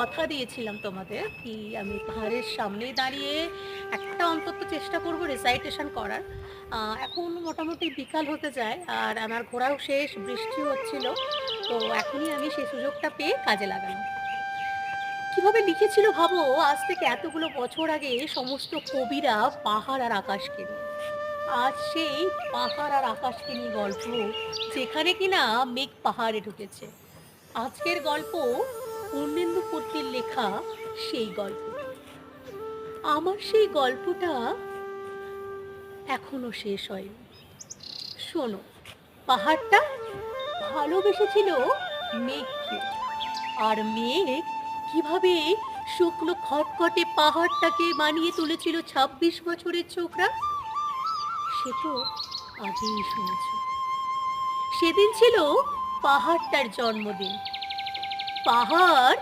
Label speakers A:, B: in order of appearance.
A: কথা দিয়েছিলাম তোমাদের কি আমি পাহাড়ের সামনে দাঁড়িয়ে একটা অন্তত চেষ্টা করব রেসাইটেশন করার। এখন মোটামুটি বিকাল হতে যায় আর আমার ঘোরাও শেষ বৃষ্টি হচ্ছিল, তো এখনই আমি সেই সুযোগটা পেয়ে কাজে লাগালাম। কীভাবে লিখেছিল ভাবো, আজ থেকে এতগুলো বছর আগে সমস্ত কবিরা পাহাড় আর আকাশকে আজ সেই পাহাড় আর আকাশকে নিয়ে গল্প, যেখানে কিনা মেঘ পাহাড়ে ঢুকেছে। আজকের গল্প পূর্ণেন্দু লেখা সেই গল্প আমার সেই গল্পটা এখনও শেষ হয়নি। শোনো, পাহাড়টা ভালোবেসেছিল মেঘকে। আর মেঘ কীভাবে শুকনো খটখটে পাহাড়টাকে বানিয়ে তুলেছিল ছাব্বিশ বছরের ছোকরা, সে তো আগেই শুনেছ। সেদিন ছিল পাহাড়টার জন্মদিন। পাহাড়